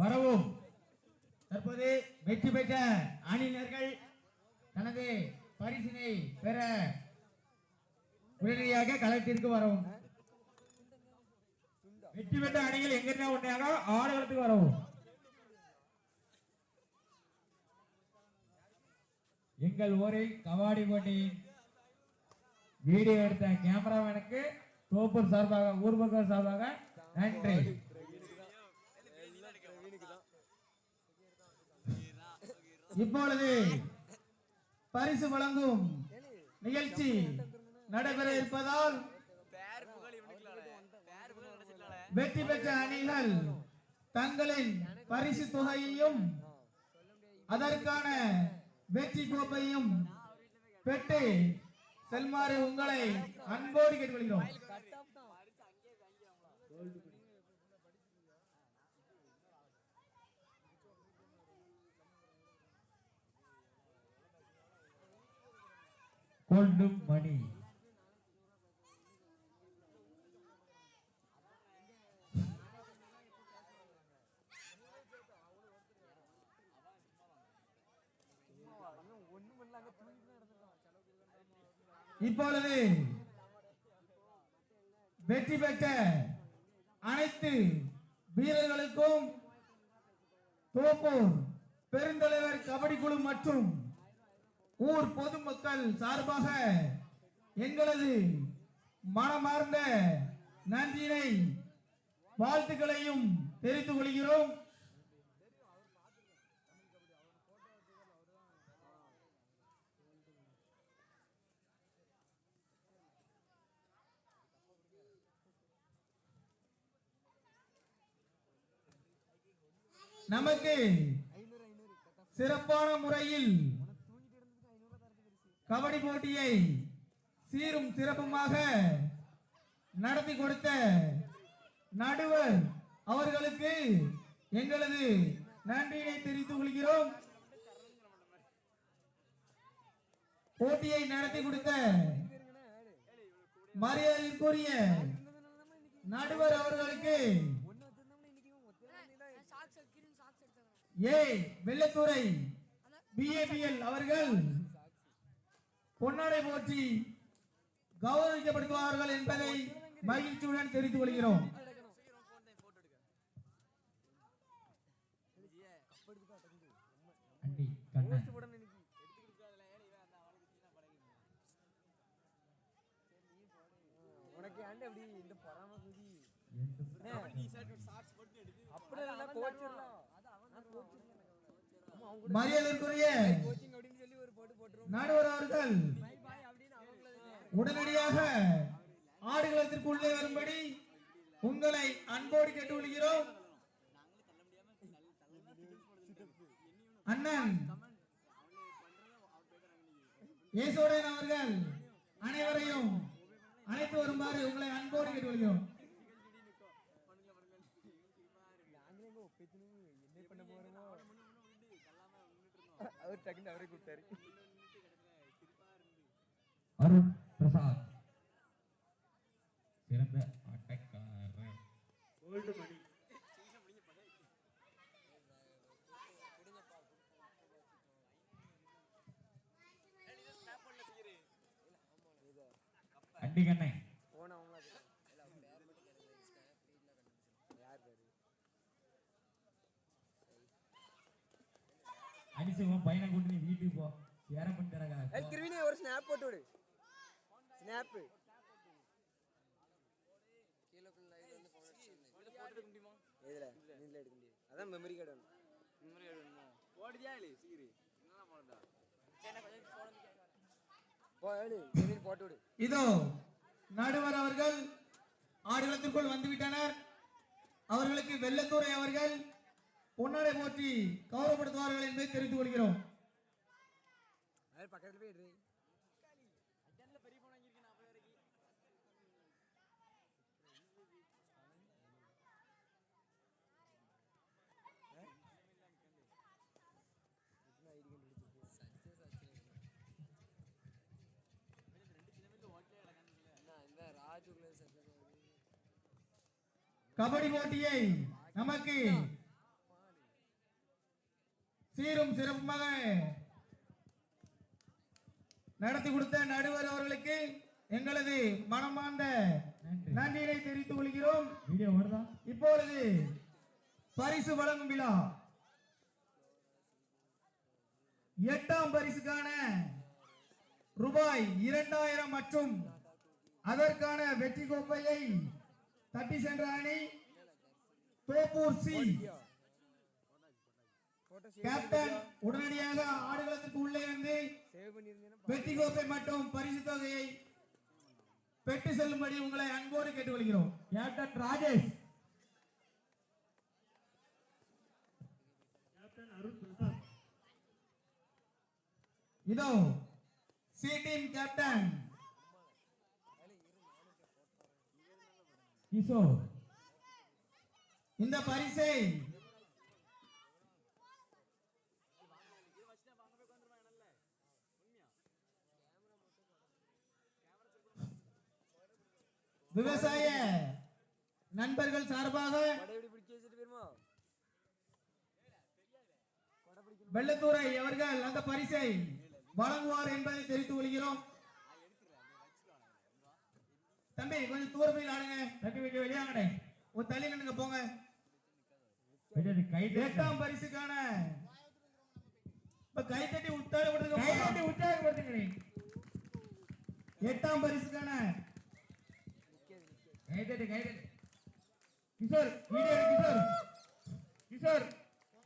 வரவும். தற்போது வெற்றி பெற்ற அணியினர்கள் தனது பரிசினை பெற உடனடியாக களத்திற்கு வரவும். வெற்றி பெற்ற அணிகள் எங்கிருந்தா உடனடியாக ஆடுகளத்துக்கு வரவும். எங்கள் ஊரில் கபாடி போட்டியின் வீடியோ எடுத்த கேமராமேனுக்கு தோப்பூர் சார்பாக ஊர் சார்பாக நன்றி. இப்பொழுது பரிசு வழங்கும் நிகழ்ச்சி நடைபெற இருப்பதால் வெற்றி பெற்ற அணிகள் தங்களின் பரிசு தொகையையும் அதற்கான வெற்றி கோப்பையும் பெற்று செல்மாறு உங்களை அன்போடு கேட்டுக்கொள்கிறோம். கொள்ளும் மணி. இப்பொழுது வெற்றி பெற்ற அனைத்து வீரர்களுக்கும் தோப்பூர் பெருந்தலைவர் கபடி குழு மற்றும் ஊர் பொதுமக்கள் சார்பாக எங்களது மனமார்ந்த நன்றியினை வாழ்த்துக்களையும் தெரிவித்துக் கொள்கிறோம். நமக்கு சிறப்பான முறையில் கபடி போட்டியை சீரும் சிறப்புமாக நடத்தி கொடுத்த நடுவர் அவர்களுக்கு எங்களது நன்றியினை தெரிவித்துக் கொள்கிறோம். போட்டியை நடத்தி கொடுத்த மரியாதைக்குரிய நடுவர் அவர்களுக்கு ஏ வெள்ளத்துறை பிஏபிஎல் அவர்கள் பொன்னாடை போற்றி கௌரவிக்கப்படுத்துவார்கள் என்பதை மகிழ்ச்சியுடன் தெரிவித்துக் கொள்கிறோம். உனக்கு ஏன்டா அப்படி இந்த மரியாதைக்குரிய கோச்சிங் அப்படின்னு சொல்லி ஒரு போட்டு போட்டுரும் நாடுவர் அவர்கள் உடனடியாக ஆடுகளத்திற்கு உள்ளே வரும்படி உங்களை அன்போடு கேட்டுக்கொள்கிறோம். அண்ணன் இயேசுடன் அவர்கள் அனைவரையும் அழைத்து வருமாறு உங்களை அன்போடு கேட்டுக்கொள்கிறோம். என்ன பண்ண போறோமோ அவர் டக்குன்னு அவரே கூப்பிட்டாரு அருண் பிரசாத் சிறந்த ஆட்டக்காரர் அடிச்சு பையனை கொண்டு நீ வீட்டுக்கு போ. சேர பண்ணி தரகா ஏய் ஒரு ஸ்னாப் போட்டு விடு. ஸ்னாப் எதுல நீல எடுக்க முடியாது அதான் மெமரி கார்டு வேணும். கார்டு வேணுமா? இல்லை இதோ நடுவர் அவர்கள் ஆடுகளத்திற்குள் வந்துவிட்டனர். அவர்களுக்கு வெள்ளத்தூரை அவர்கள் பொன்னாடை போற்றி கௌரவப்படுத்துவார்கள் என்பதை தெரிவித்துக் கொள்கிறோம். பக்கத்துல போய் கபடி போட்டியை நமக்கு சீரும் சிறப்புமாக நடத்தி கொடுத்த நடுவர் அவர்களுக்கு எங்களது மனமார்ந்த நன்றி. நன்றியினை தெரிவித்துக் கொள்கிறோம். இப்பொழுது பரிசு வழங்கும் விழா. எட்டாம் பரிசுக்கான ரூபாய் இரண்டாயிரம் மற்றும் அதற்கான வெற்றி கோப்பையை தட்டி சென்ற அணி தோப்பூர் சி. போட்டோ கேப்டன் உடனடியாக ஆடுகளத்துக்கு உள்ளே வந்து வெற்றி கோப்பை மற்றும் பரிசு தொகையை பெற்று செல்லும்படி உங்களை அன்போடு கேட்டுக்கொள்கிறோம். கேப்டன் ராஜேஷ். இதோ சி டீம் கேப்டன் கிஷோர் இந்த பரிசை விவசாய நண்பர்கள் சார்பாக கொடை வெள்ளத்தூரை அவர்கள் அந்த பரிசை வழங்குவார் என்பதை தெரிவித்துக் கொள்கிறோம். தம்பி கொஞ்சம் தூர போய் ஆடுங்க தம்பி கொஞ்சம் வெளியாங்கடே ஒரு தள்ளி நின்னுங்க போங்க. கை. எட்டாம் பரிசுக்கான. இப்ப கை தட்டி கை உத்தாரப்படுத்துங்க தட்டி உற்சாகப்படுத்துங்கடே எட்டாம் பரிசுக்கான. கை தட்டு கை தட்டு. கிஷோர் வீடியோ கிஷோர். கிஷோர்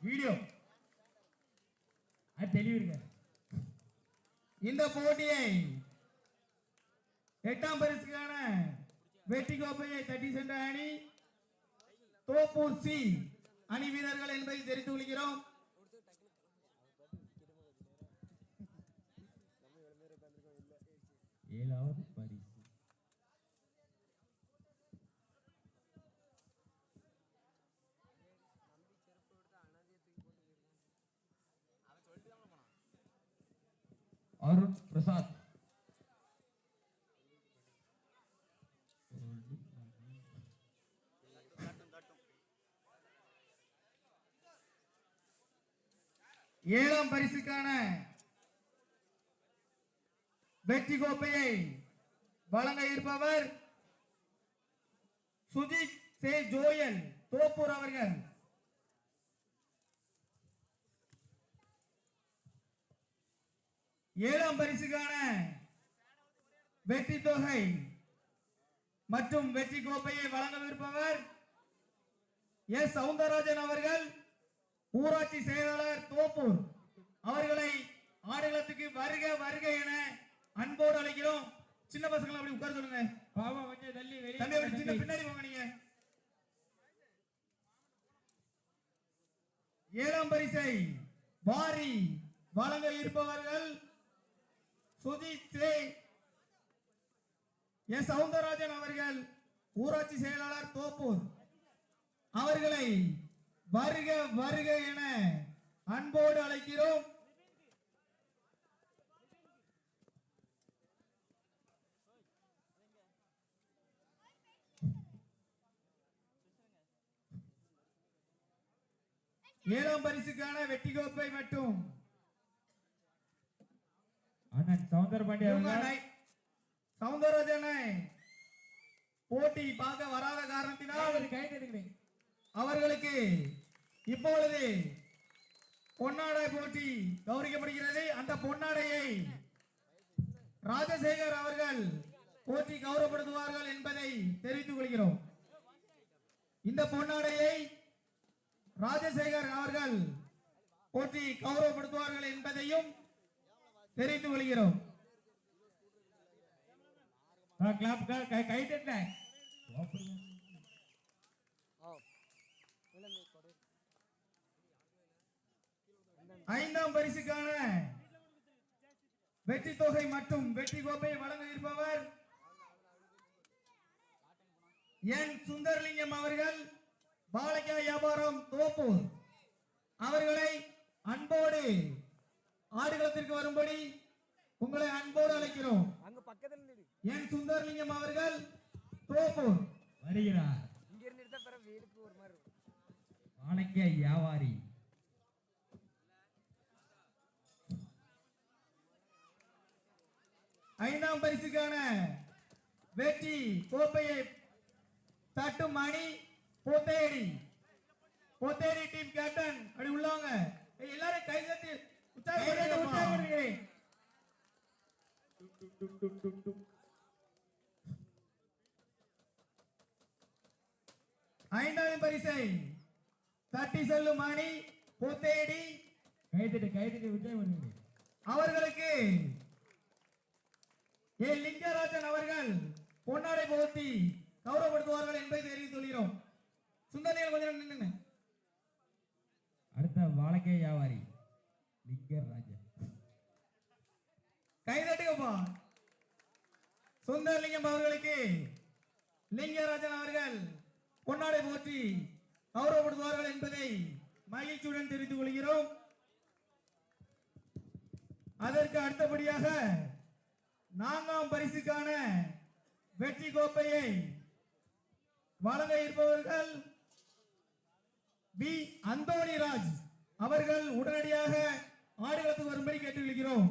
வீடியோ. அது தெளிவு இருக்க இந்த போட்டியை எட்டாம் பரிசுக்கான வெற்றி கோப்பையை தட்டி சென்ற அணி தோப்பூர் சி அணி வீரர்கள் என்பதை தெரிந்து கொள்கிறோம். ஏழாவது பரிசு. அருண் பிரசாத். ஏழாம் பரிசுக்கான வெற்றி கோப்பையை வழங்க இருப்பவர் சுஜித் சே. ஜோயல் தோப்பூர் அவர்கள். ஏழாம் பரிசுக்கான வெற்றி தொகை மற்றும் வெற்றி கோப்பையை வழங்கவிருப்பவர் எஸ். சவுந்தரராஜன் அவர்கள். ஊராட்சி செயலாளர் தோப்பூர் அவர்களை ஆடுகளத்துக்கு வருக வருக என அன்போடு அழைக்கிறோம். சின்ன பசங்களை அப்படி உட்கார சொல்லுங்க. பாபா கொஞ்சம் தள்ளி அப்படி சின்ன பின்னாடி போங்க நீங்க. ஏழாம் பரிசை வாரி வழங்க இருப்பவர்கள் சுஜித் எஸ் சவுந்தரராஜன் அவர்கள் ஊராட்சி செயலாளர் தோப்பூர் அவர்களை வருக வருக என அன்போடு அழைக்கிறோம். ஏழாம் பரிசுக்கான வெற்றி கோப்பை மற்றும் அண்ணன் சவுந்தர பாண்டி இவங்க அவர்கள் நை- சவுந்தரராஜனை போட்டி பார்க்க வராத காரணத்தினால் அவர்களுக்கு இப்பொழுது பொன்னாடை போட்டி கௌரவிக்கப்படுகிறது. அந்த பொன்னாடையை ராஜசேகர் அவர்கள் போட்டி கௌரவப்படுத்துவார்கள் என்பதை தெரிவித்துக் கொள்கிறோம். இந்த பொன்னாடையை ராஜசேகர் அவர்கள் போட்டி கௌரவப்படுத்துவார்கள் என்பதையும் தெரிவித்துக் கொள்கிறோம். கிளாப் கை கை தட்ட ஆ இல்லை இந்த கொடை ஐந்தாம் பரிசுக்கான வெற்றி தொகை மற்றும் வெற்றி கோப்பை வழங்க இருப்பவர் என் சுந்தரலிங்கம் அவர்கள் பாலக்கா வியாபாரம் தோப்பூர் அவர்களை அன்போடு ஆடுகளத்திற்கு வரும்படி உங்களை அன்போடு அழைக்கிறோம். அங்க பக்கத்துல நிடு என் சுந்தரலிங்கம் அவர்கள் தோப்பூர் வருகிறார். இங்க இருந்து ஒரு மாதிரி வியாபாரி. ஐந்தாம் பரிசுக்கான வெற்றி கோப்பையை தட்டும் மணி பொத்தேடி பொத்தேடி டீம் கேப்டன் அப்படி உள்ளவங்க. எல்லாரும் கை தட்டி ஐந்தாவது பரிசை தட்டி செல்லும் மணி பொத்தேடி கைதட்டி கைதட்டி பண்ணுங்க அவர்களுக்கு ஏ லிங்கராஜன் அவர்கள் பொன்னாடை போர்த்தி கௌரவப்படுத்துவார்கள் என்பதை தெரிவித்து சொல்கிறோம் சுந்தரிகள் கொஞ்சம் நேரம் அடுத்த வாழக்கே வியாபாரி லிங்கர் ராஜா கைதட்டுங்கப்பா சுந்தரலிங்கம் அவர்களுக்கு லிங்கராஜன் அவர்கள் பொன்னாடை போற்றி கௌரவப்படுத்துவார்கள் என்பதை மகிழ்ச்சியுடன் தெரிந்து கொள்கிறோம். அதற்கு அடுத்தபடியாக நான்காம் பரிசுக்கான வெற்றி கோப்பையை வழங்க இருப்பவர்கள் பி அந்தோணி ராஜ் அவர்கள் உடனடியாக ஆடுகளத்துக்கு வரும்படி கேட்டுக்கொள்கிறோம்.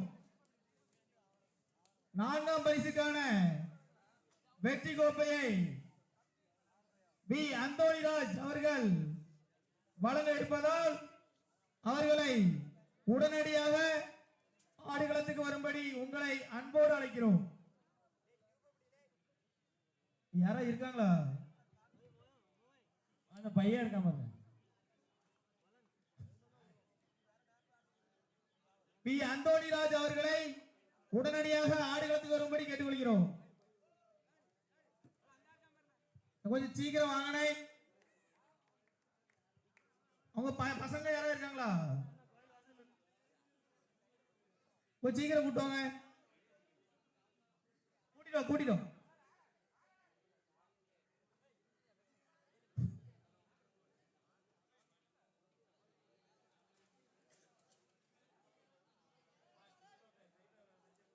நான்காம் பரிசுக்கான வெற்றி கோப்பையை பி அந்தோணிராஜ் அவர்கள் வழங்க இருப்பதால் அவர்களை உடனடியாக ஆடுகளத்துக்கு வரும்படி உங்களை அன்போடு அழைக்கிறோம். யாரா இருக்காங்களா? அந்த பையன் இருக்கான் பாருங்க. பி. அந்தோணிராஜ் அவர்களை உடனடியாக ஆடுகளத்துக்கு வரும்படி கேட்டுக்கொள்கிறோம். கொஞ்சம் சீக்கிரம் வாங்கினேன். அவங்க ப- பசங்க யாராவது இருக்காங்களா? கொஞ்சம் சீக்கிரம் கூட்டு வாங்க. கூட்டிடும் கூட்டிடும்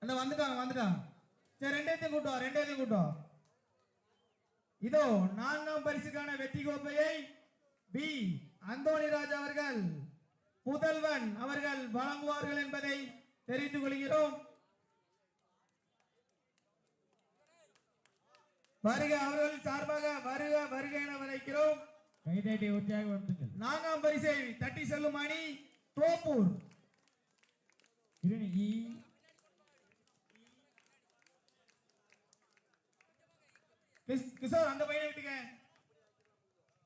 அந்த வந்துட்டாங்க சரி ரெண்டேத்தையும் கூட்டம் ரெண்டேத்தையும் கூட்டம் இதோ நான்காம் பரிசுக்கான வெற்றி கோப்பையை பி அந்தோணி ராஜ் அவர்கள் புதல்வன் அவர்கள் வழங்குவார்கள் என்பதை தெரிவித்துக் கொள்கிறோம். வருக அவர்கள் சார்பாக வருக வருக என வரைக்கிறோம். கைதட்டி உற்சாகப்படுத்துங்கள் நான்காம் பரிசை தட்டி செல்லும் அணி தோப்பூர். கிஷ்- கிஷோர் அந்த பையனை விட்டுங்க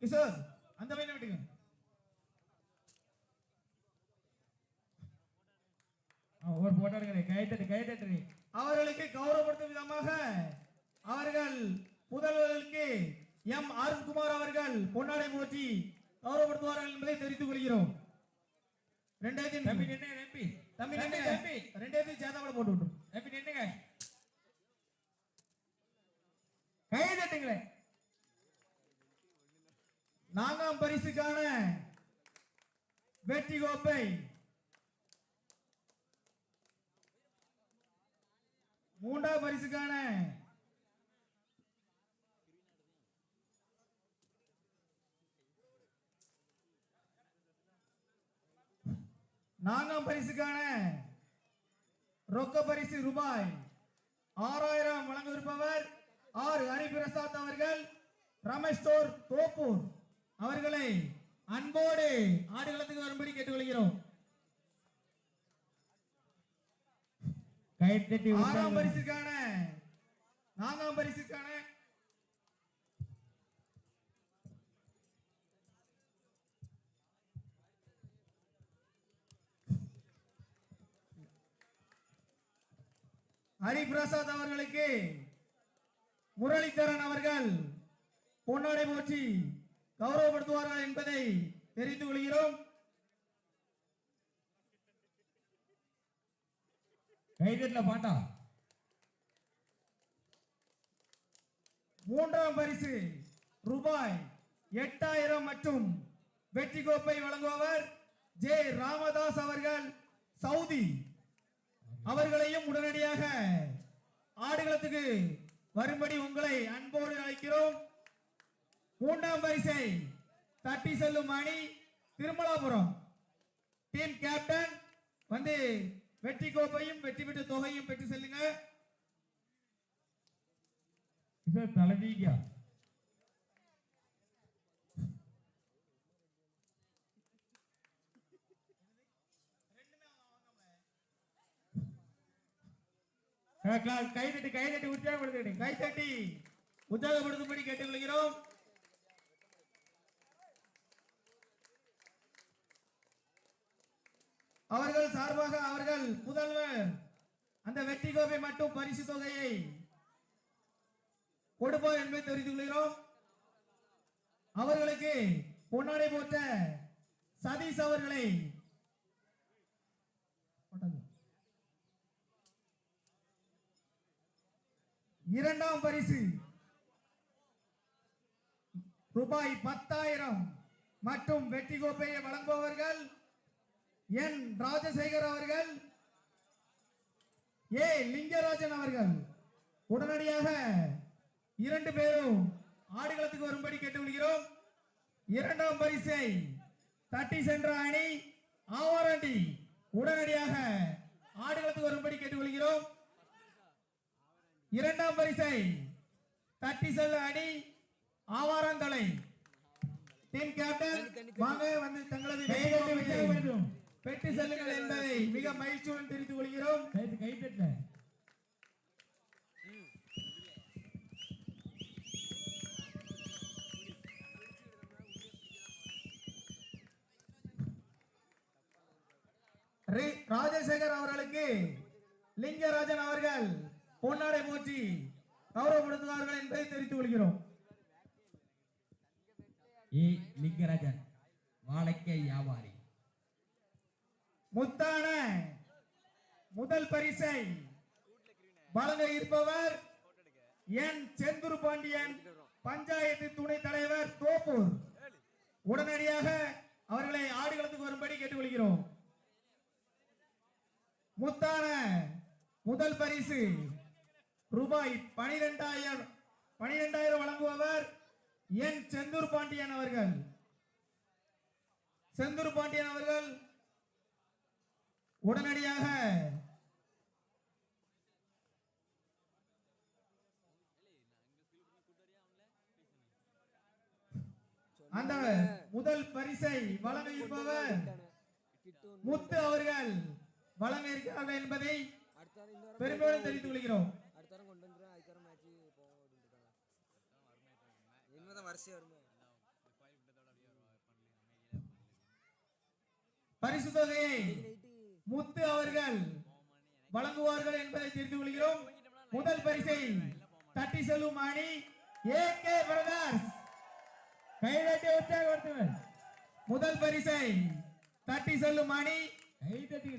கிஷோர் அந்த பையனை விட்டுங்க ஒரு போட்டாடுங்களே கைதட்டு கைதட்டு அவர்களுக்கு கௌரவப்படுத்தும் விதமாக அவர்கள் புதல்வர்களுக்கு எம் அருண்குமார் அவர்கள் பொன்னாடை போற்றி கௌரவப்படுத்துவார்கள் என்பதை தெரிவித்துக் கொள்கிறோம். ரெண்டாயிரத்தி தம்பி தம்பி. தம்பி ரெண்டு தம்பி. ரெண்டாயிரத்தி போட்டு விட்டுரும் தம்பி நின்னுங்க. கை தட்டுங்களே நான்காம் பரிசுக்கான வெற்றி கோப்பை மூன்றாம் பரிசுக்கான. நான்காம் பரிசுக்கான. ரொக்க பரிசு ரூபாய் ஆறாயிரம் வழங்கவிருப்பவர் ஆர் ஹரிபிரசாத் அவர்கள் ரமேஷ் தோர் தோப்பூர் அவர்களை அன்போடு ஆடுகளத்துக்கு வரும்படி கேட்டுக்கொள்கிறோம். கைத்தட்டி ஆறாம் பரிசுக்கான நான்காம் பரிசுக்கான ஹரிபிரசாத் அவர்களுக்கு முரளிதரன் அவர்கள் பொன்னாடை போற்றி கௌரவப்படுத்துவார்கள் என்பதை தெரிந்து கொள்கிறோம் கை தட்டல பாட்டா. மூன்றாம் பரிசு ரூபாய் எட்டாயிரம் மற்றும் வெற்றி கோப்பை வழங்குபவர் ஜே ராமதாஸ் அவர்கள். சவுதி அவர்களையும் உடனடியாக ஆடுகளத்துக்கு வரும்படி உங்களை அன்போடு அழைக்கிறோம். மூன்றாம் பரிசை தட்டி செல்லும் அணி திருமலாபுரம். டீம் கேப்டன் வந்து வெற்றி கோப்பையும் வெற்றி பெற்ற தொகையும் பெற்று செல்லுங்க தலைவீங்க கை தட்டி கை தட்டி உற்சாகப்படுத்துங்க. கை தட்டி உற்சாகப்படுத்தும்படி கேட்டுக்கொள்கிறோம். அவர்கள் சார்பாக அவர்கள் முதல்வர் அந்த வெற்றி கோப்பை மட்டும் பரிசு தொகையை கொடுப்போம் என்பதை தெரிவித்துக் கொள்கிறோம். அவர்களுக்கு பொன்னாடை போட்ட சதீஷ் அவர்களை இரண்டாம் பரிசு ரூபாய் பத்தாயிரம் மற்றும் வெற்றி கோப்பையை வழங்குபவர்கள் என் ராஜசேகர் அவர்கள் ஏ லிங்கராஜன் அவர்கள் உடனடியாக இரண்டு பேரும் ஆடுகளத்துக்கு வரும்படி கேட்டுக்கொள்கிறோம் இரண்டாம் பரிசை தட்டி சென்ற அணி ஆவாரண்டி உடனடியாக ஆடுகளத்துக்கு வரும்படி கேட்டுக்கொள்கிறோம் இரண்டாம் பரிசை தட்டி செல்ல அணி ஆவாரந்தலை டீம் கேப்டன் வாங்க வந்து தங்களது உற்சாகப்படுத்தும் பெற்று செல்லுங்கள் என்பதை மிக மகிழ்ச்சியுடன் தெரிவித்துக் கொள்கிறோம். கை கை தட்டல ரி- ராஜசேகர் அவர்களுக்கு லிங்கராஜன் அவர்கள் பொன்னாடை போற்றி கௌரவப்படுத்துவார்கள் என்பதை தெரிவித்துக் கொள்கிறோம். ஏ லிங்கராஜன் வாழைக்கை வியாபாரி. முத்தான முதல் பரிசை வழங்க இருப்பவர் என் செந்தூர் பாண்டியன் பஞ்சாயத்து துணை தலைவர் தோப்பூர். உடனடியாக அவர்களை ஆடுகளத்துக்கு வரும்படி கேட்டுக்கொள்கிறோம். முத்தான முதல் பரிசு ரூபாய் பனிரெண்டாயிரம் பனிரெண்டாயிரம் வழங்குபவர் என் செந்தூர் பாண்டியன் அவர்கள். செந்தூர் பாண்டியன் அவர்கள் உடனடியாக அந்த முதல் பரிசை வழங்க இருப்பவர் கிட்டு ஒன்று முத்து அவர்கள். வழங்க இருக்கிறார்கள் என்பதை அடுத்த வாரம் இந்த வாரம் பெருமையோடு தெரிவித்துக் கொள்கிறோம் பரிசு தொகையை முத்து அவர்கள் வழங்குவார்கள் என்பதை தெரிந்து கொள்கிறோம். முதல் பரிசை தட்டி செல்லும் அணி ஏ கே பிரதர்ஸ் கை உற்சாகப்படுத்துவேன் முதல் பரிசை தட்டி செல்லும் அணி கை தட்டி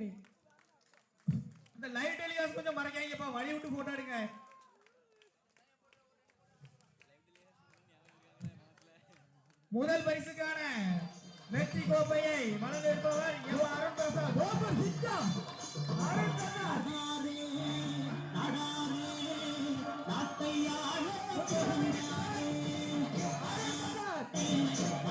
இந்த லைவ் டெலிகாஸ்ட் கொஞ்சம் மறக்காதீங்கப்பா வழி விட்டு போட்டோ எடுங்க. முதல் பரிசுக்கான வெற்றி கோப்பையை இருப்பவர் எம் அருண் பிரசாத். கோபர் சிங்கம். அருண் பிரசாத். சிறந்த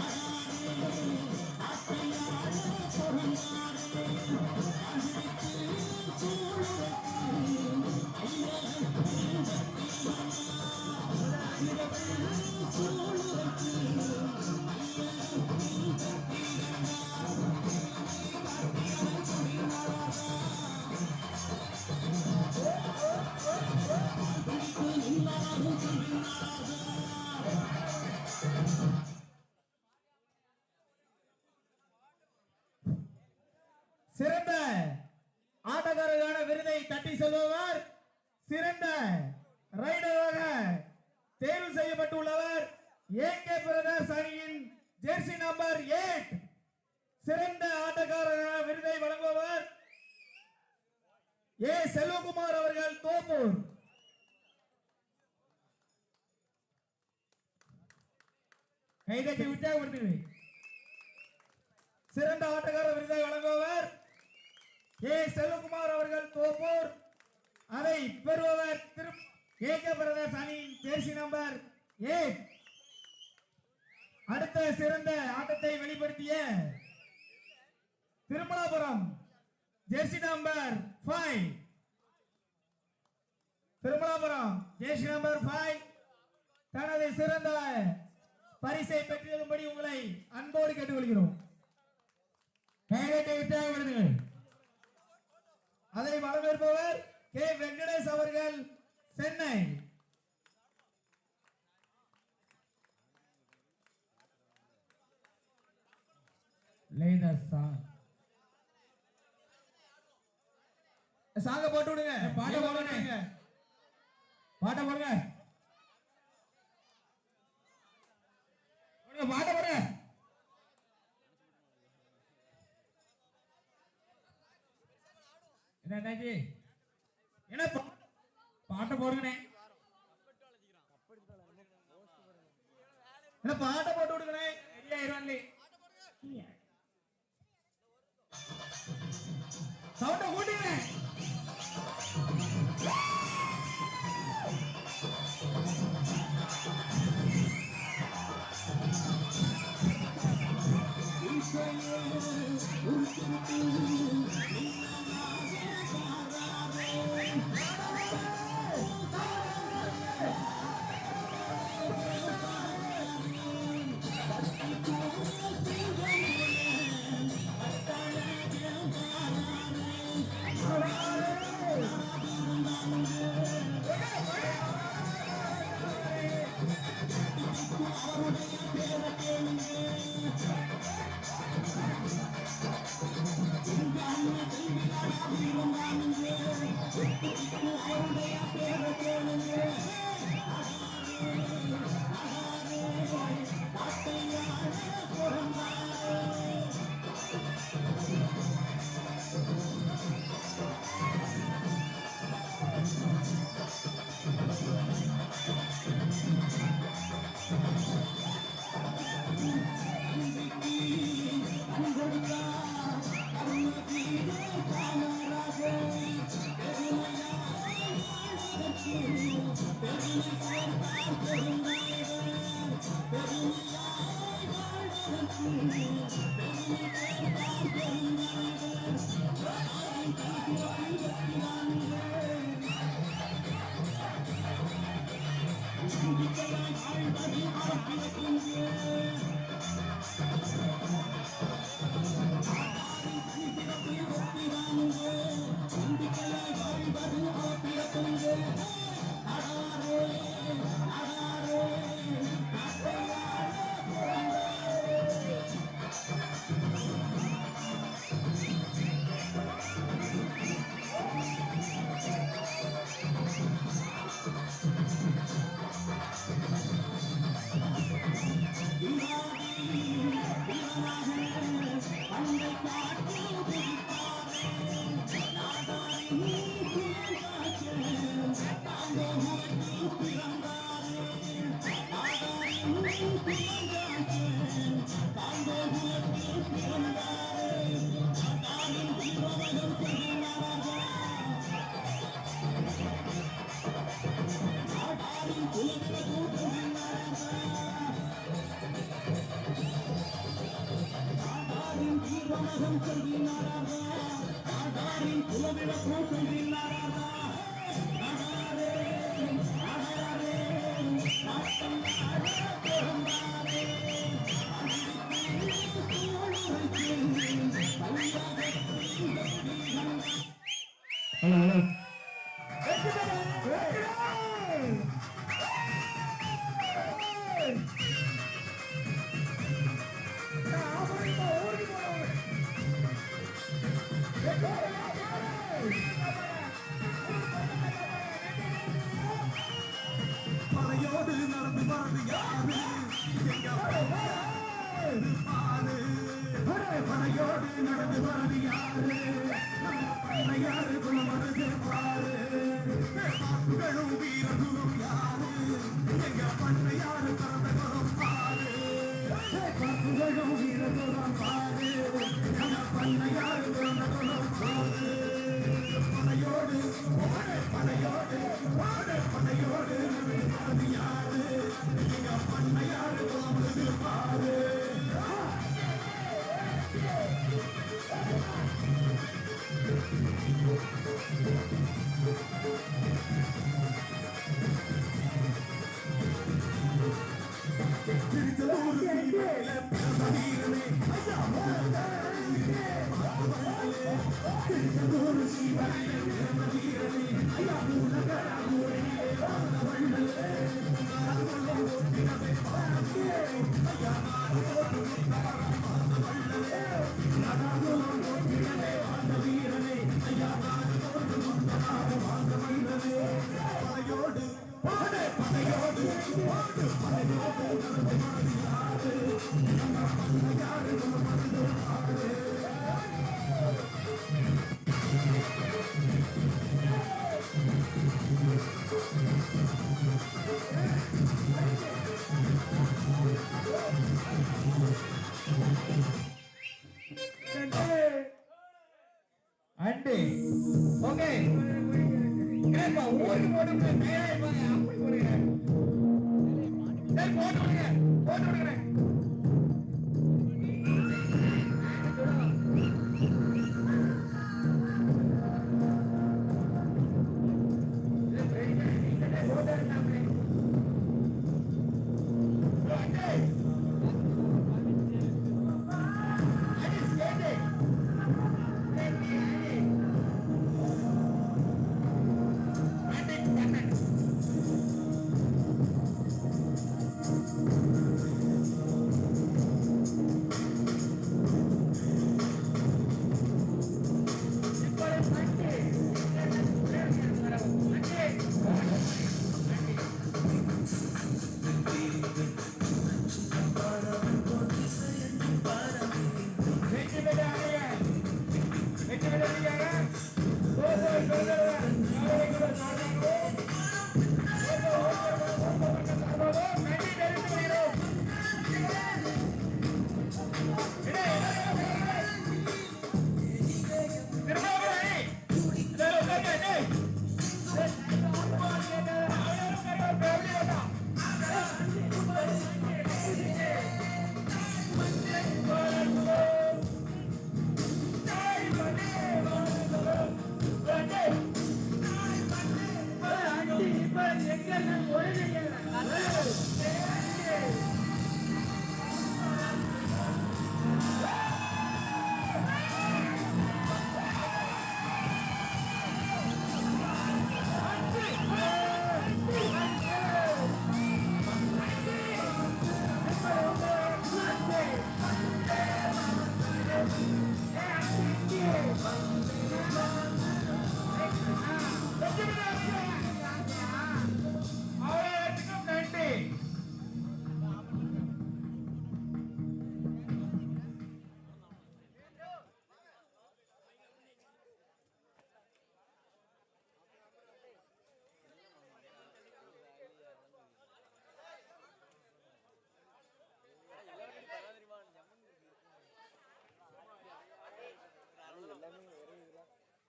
கைதட்டி தட்டி சிறந்த ஆட்டக்காரர் விருதை வழங்குபவர் ஏ செல்வகுமார் அவர்கள் தோப்பூர். அதை பெறுபவர் திரு. A K. பிரதர்ஸ் அணியின் ஜெர்சி நம்பர் ஏ அடுத்த சிறந்த ஆட்டத்தை வெளிப்படுத்திய Thirumalapuram jersey number five Thirumalapuram jersey number five தனது சிறந்த பரிசை பெற்றிருக்கும்படி உங்களை அன்போடு கேட்டுக்கொள்கிறோம் கைகட்டை உற்சாகப்படுத்துங்கள் அதை வரவேற்பவர் கே வெங்கடேஷ் அவர்கள் சென்னை. சாங்க போட்டு விடுங்க பாட்டை. போடுங்க. பாட்டை போடுங்க பாட்டை போடுங்க என்ன பாட்டை போடுங்கண்ணே. என்ன பாட்டை போட்டு விடுங்கண்ணே சரியா இருவான்லே சவுண்ட Thank you. மலையோடு நடந்து வரது யாரு நம்ம பண்ணையாரு குணம் வருது பாரு காப்புகளும் வீரர்களும் யாரு எங்க பண்ணையாரு பிறந்த குணம் பாரு காப்புகளும் வீரர்களும் பாரு நம்ம பண்ணையாரு ஏப்பா ஊருக்கு போட்டு